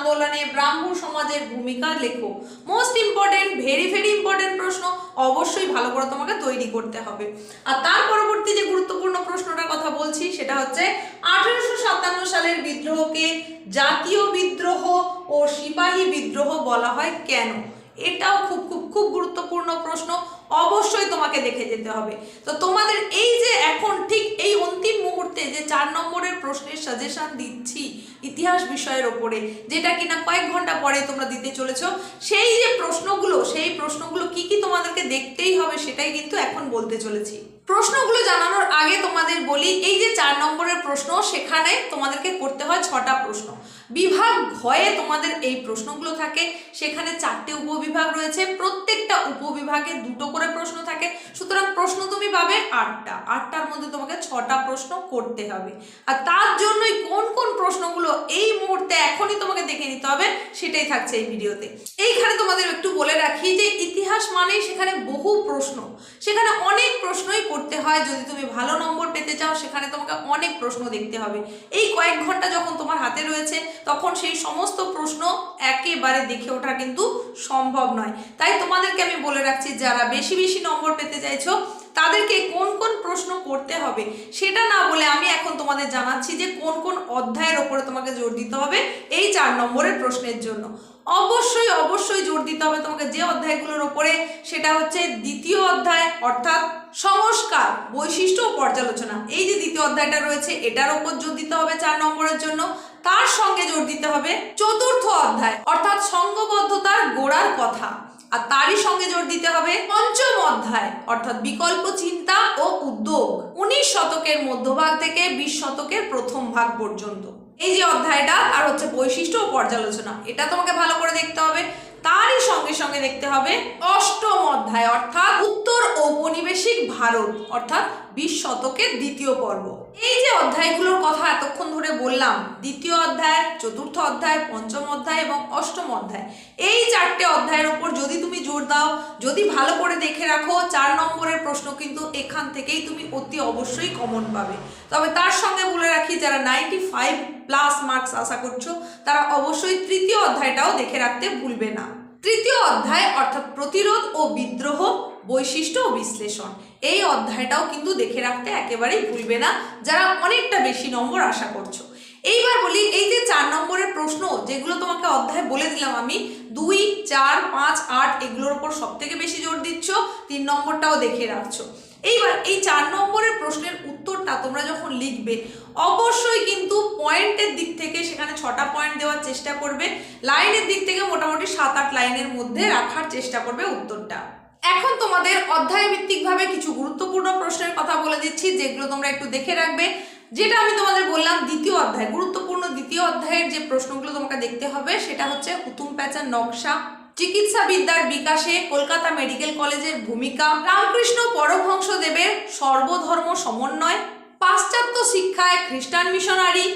আন্দোলনে ব্রাহ্ম সমাজের ভূমিকা লেখো। Most important very very important প্রশ্ন অবশ্যই ভালো করে তোমাকে তৈরি করতে হবে। আর তার পরবর্তী যে গুরুত্বপূর্ণ প্রশ্নটার কথা বলছি, সেটা হচ্ছে আঠারোশো সাতান্ন সালের বিদ্রোহকে জাতীয় বিদ্রোহ ও সিপাহী বিদ্রোহ বলা হয় কেন? এটাও খুব খুব খুব গুরুত্বপূর্ণ প্রশ্ন। অবশ্যই তোমাকে দেখে যেতে হবে। তো তোমাদের এই যে এখন ঠিক এই অন্তিম মুহূর্তে যে চার নম্বরের প্রশ্নের সাজেশন দিচ্ছি ইতিহাস বিষয়ের ওপরে, যেটা কিনা কয়েক ঘণ্টা পরে তোমরা দিতে চলেছ, সেই যে প্রশ্নগুলো সেই প্রশ্নগুলো কি কি তোমাদেরকে দেখতেই হবে সেটাই কিন্তু এখন বলতে চলেছি। প্রশ্নগুলো জানানোর আগে তোমাদের বলি, এই যে চার নম্বরের প্রশ্ন, সেখানে তোমাদেরকে করতে হয় ছটা প্রশ্ন। বিভাগ ঘয়ে তোমাদের এই প্রশ্নগুলো থাকে, সেখানে চারটে উপবিভাগ রয়েছে, প্রত্যেকটা উপবিভাগে দুটো করে প্রশ্ন থাকে। সুতরাং প্রশ্ন তুমি পাবে আটটা। আটটার মধ্যে তোমাকে ছটা প্রশ্ন করতে হবে। আর তার জন্যই কোন কোন প্রশ্নগুলো এই মুহূর্তে এখনই তোমাকে দেখে নিতে হবে, সেটাই থাকছে এই ভিডিওতে। এইখানে তোমাদের একটু বলে রাখি যে ইতিহাস মানেই সেখানে বহু প্রশ্ন। সেখানে অনেক প্রশ্নই করতে হয়। যদি তুমি ভালো নম্বর পেতে চাও, সেখানে তোমাকে অনেক প্রশ্ন দেখতে হবে। এই কয়েক ঘণ্টা যখন তোমার হাতে রয়েছে, তখন সেই সমস্ত প্রশ্ন একেবারে দেখে ওঠা কিন্তু সম্ভব নয়। তাই তোমাদেরকে আমি বলে রাখছি, যারা বেশি বেশি নম্বর পেতে চাইছো তাদেরকে কোন কোন প্রশ্ন করতে হবে সেটা না বলে আমি এখন তোমাদের জানাচ্ছি যে কোন কোন অধ্যায়ের ওপরে তোমাকে জোর দিতে হবে এই চার নম্বরের প্রশ্নের জন্য। অবশ্যই অবশ্যই জোর দিতে হবে তোমাকে যে অধ্যায়গুলোর ওপরে, সেটা হচ্ছে দ্বিতীয় অধ্যায় অর্থাৎ সংস্কার, বৈশিষ্ট্য ও পর্যালোচনা। এই যে দ্বিতীয় অধ্যায়টা রয়েছে, এটার ওপর জোর দিতে হবে চার নম্বরের জন্য। তার সঙ্গে জোর দিতে হবে চতুর্থ অধ্যায়, অর্থাৎ সঙ্গবদ্ধতার গোড়ার কথা। আর তারই সঙ্গে জোর দিতে হবে পঞ্চম অধ্যায়, অর্থাৎ বিকল্প চিন্তা ও উদ্যোগ। উনিশ শতকের মধ্যভাগ থেকে বিশ শতকের প্রথম ভাগ পর্যন্ত। এই যে অধ্যায়টা আর হচ্ছে বৈশিষ্ট্য ও পর্যালোচনা। এটা তোমাকে ভালো করে দেখতে হবে। তারই সঙ্গে সঙ্গে দেখতে হবে অষ্টম অধ্যায়, অর্থাৎ উত্তর ঔপনিবেশিক ভারত, অর্থাৎ বিশ শতকের দ্বিতীয় পর্ব। এই যে অধ্যায়গুলোর কথা এতক্ষণ ধরে বললাম, দ্বিতীয় অধ্যায়, চতুর্থ অধ্যায়, পঞ্চম অধ্যায় এবং অষ্টম অধ্যায়, এই চারটে অধ্যায়ের ওপর যদি তুমি জোর দাও, যদি ভালো করে দেখে রাখো, চার নম্বরের প্রশ্ন কিন্তু এখান থেকেই তুমি অতি অবশ্যই কমন পাবে। তবে তার সঙ্গে বলে রাখি, যারা নাইনটি ফাইভ প্লাস মার্কস আশা করছ, তারা অবশ্যই তৃতীয় অধ্যায়টাও দেখে রাখতে ভুলবে না। তৃতীয় অধ্যায় অর্থাৎ প্রতিরোধ ও বিদ্রোহ বৈশিষ্ট্য ও বিশ্লেষণ। এই অধ্যায়টাও কিন্তু দেখে রাখতে একেবারেই ভুলবে না যারা অনেকটা বেশি নম্বর আশা করছ। এইবার বলি, এই যে চার নম্বরের প্রশ্ন যেগুলো তোমাকে অধ্যায় বলে দিলাম আমি, দুই, চার, পাঁচ, আট, এগুলোর ওপর সব থেকে বেশি জোর দিচ্ছ, তিন নম্বরটাও দেখে রাখছো। এইবার এই চার নম্বরের প্রশ্নের উত্তরটা তোমরা যখন লিখবে, অবশ্যই কিন্তু পয়েন্টের দিক থেকে সেখানে ছটা পয়েন্ট দেওয়ার চেষ্টা করবে। লাইনের দিক থেকে মোটামুটি সাত আট লাইনের মধ্যে রাখার চেষ্টা করবে উত্তরটা। এখন তোমাদের অধ্যায় ভিত্তিকভাবে কিছু গুরুত্বপূর্ণ প্রশ্নের কথা বলে দিচ্ছি, যেগুলো তোমরা একটু দেখে রাখবে। যেটা আমি তোমাদের বললাম, দ্বিতীয় অধ্যায়, গুরুত্বপূর্ণ দ্বিতীয় অধ্যায়ের যে প্রশ্নগুলো তোমাকে দেখতে হবে, সেটা হচ্ছে হুতুম প্যাচার নকশা। চিকিৎসা বিদ্যার বিকাশে কলকাতা মেডিকেল কলেজের ভূমিকা। রামকৃষ্ণ পরমহংসদেবের সর্বধর্ম সমন্বয়, পাশ্চাত্য শিক্ষায় খ্রিস্টান মিশনারি,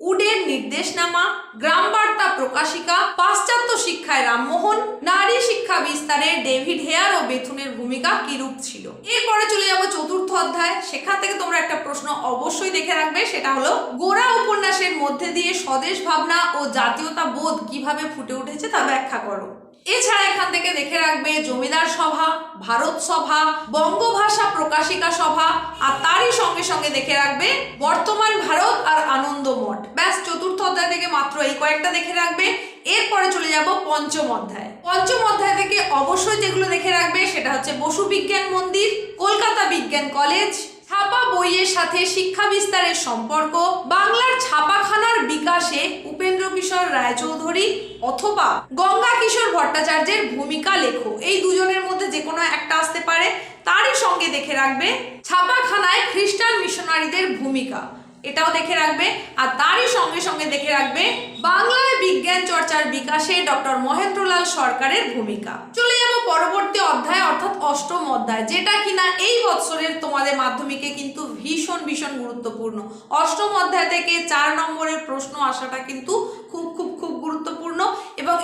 উডের নির্দেশনামা গ্রাম বার্তা প্রকাশিকা, পাশ্চাত্য শিক্ষায় রামমোহন, নারী শিক্ষা বিস্তারে ডেভিড হেয়ার ও বেথুনের ভূমিকা কিরূপ ছিল? এরপরে চলে যাব চতুর্থ অধ্যায়। সেখান থেকে তোমরা একটা প্রশ্ন অবশ্যই দেখে রাখবে, সেটা হলো, গোড়া উপন্যাসের মধ্যে দিয়ে স্বদেশ ভাবনা ও জাতীয়তা বোধ কীভাবে ফুটে উঠেছে তা ব্যাখ্যা করো। এছাড়া এখান থেকে দেখে রাখবে জমিদার সভা, ভারত সভা, বঙ্গভাষা প্রকাশিকা সভা, আর তারই সঙ্গে সঙ্গে দেখে রাখবে বর্তমান ভারত আর আনন্দ মঠ ব্যাস, চতুর্থ অধ্যায় থেকে মাত্র এই কয়েকটা দেখে রাখবে। এরপরে চলে যাব পঞ্চম অধ্যায়। পঞ্চম অধ্যায় থেকে অবশ্যই যেগুলো দেখে রাখবে সেটা হচ্ছে বসু বিজ্ঞান মন্দির, কলকাতা বিজ্ঞান কলেজ, ছাপা বইয়ের সাথে শিক্ষা বিস্তারের সম্পর্ক, বাংলার ছাপাখানার বিকাশে কিশোর রায়চৌধুরী অথবা গঙ্গা কিশোর ভট্টাচার্যের ভূমিকা লেখো। এই দুজনের মধ্যে যে কোনো একটা আসতে পারে, তারই সঙ্গে দেখে রাখবে ছাপাখানায় খ্রিস্টান মিশনারিদের ভূমিকা। এটাও দেখে রাখবে, আর তারই সঙ্গে সঙ্গে দেখে রাখবে বাংলায় বিজ্ঞান চর্চার বিকাশে ডক্টর মহেন্দ্রলাল সরকারের ভূমিকা। চলে যাব পরবর্তী অধ্যায়, অর্থাৎ অষ্টম অধ্যায়, যেটা কিনা এই বছরের তোমাদের মাধ্যমিকে কিন্তু ভীষণ ভীষণ গুরুত্বপূর্ণ। অষ্টম অধ্যায় থেকে চার নম্বরের প্রশ্ন আসাটা কিন্তু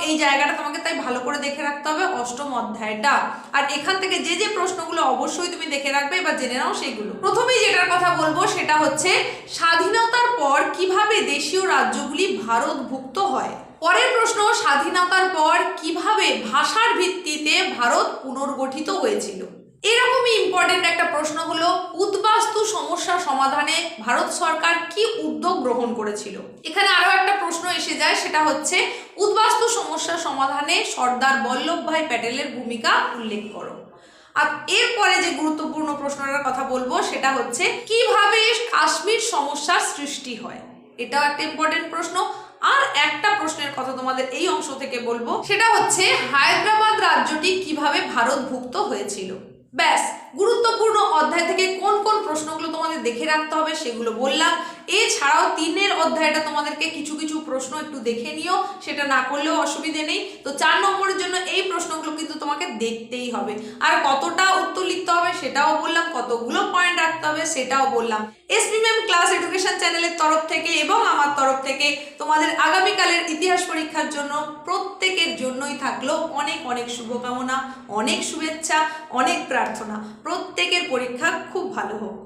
এই জায়গাটা তোমাকে তাই ভালো করে দেখে রাখতে হবে, অষ্টম অধ্যায়টা আর এখান থেকে যে যে প্রশ্নগুলো অবশ্যই তুমি দেখে রাখবে বা জেনে নাও সেগুলো। প্রথমেই যেটার কথা বলব সেটা হচ্ছে, স্বাধীনতার পর কীভাবে দেশীয় রাজ্যগুলি ভারতভুক্ত হয়? পরের প্রশ্ন, স্বাধীনতার পর কীভাবে ভাষার ভিত্তিতে ভারত পুনর্গঠিত হয়েছিল? এরকমই ইম্পর্টেন্ট একটা প্রশ্ন হলো, উদ্বাস্তু সমস্যা সমাধানে ভারত সরকার কি উদ্যোগ গ্রহণ করেছিল? এখানে আরও একটা প্রশ্ন এসে যায়, সেটা হচ্ছে, উদ্বাস্তু সমস্যা সমাধানে সর্দার বল্লভভাই প্যাটেলের ভূমিকা উল্লেখ করো। আর এরপরে যে গুরুত্বপূর্ণ প্রশ্নটার কথা বলব, সেটা হচ্ছে, কীভাবে কাশ্মীর সমস্যার সৃষ্টি হয়? এটাও একটা ইম্পর্টেন্ট প্রশ্ন। আর একটা প্রশ্নের কথা তোমাদের এই অংশ থেকে বলব, সেটা হচ্ছে, হায়দ্রাবাদ রাজ্যটি কীভাবে ভারতভুক্ত হয়েছিল? ব্যাস গুরুত্বপূর্ণ অধ্যায় থেকে কোন কোন প্রশ্নগুলো তোমাদের দেখে রাখতে হবে সেগুলো বললাম। এছাড়াও তিনের অধ্যায়টা তোমাদেরকে কিছু কিছু প্রশ্ন একটু দেখে নিও, সেটা না করলেও অসুবিধে নেই। তো চার নম্বরের জন্য এই প্রশ্নগুলো কিন্তু তোমাকে দেখতেই হবে। আর কতটা উত্তর লিখতে হবে সেটাও বললাম, কতগুলো পয়েন্ট রাখতে হবে সেটাও বললাম। এসপি ম্যাম ক্লাস এডুকেশন চ্যানেলের তরফ থেকে এবং আমার তরফ থেকে তোমাদের আগামীকালের ইতিহাস পরীক্ষার জন্য প্রত্যেকের জন্যই থাকল অনেক অনেক শুভকামনা, অনেক শুভেচ্ছা, অনেক প্রার্থনা। প্রত্যেকের পরীক্ষা খুব ভালো হোক।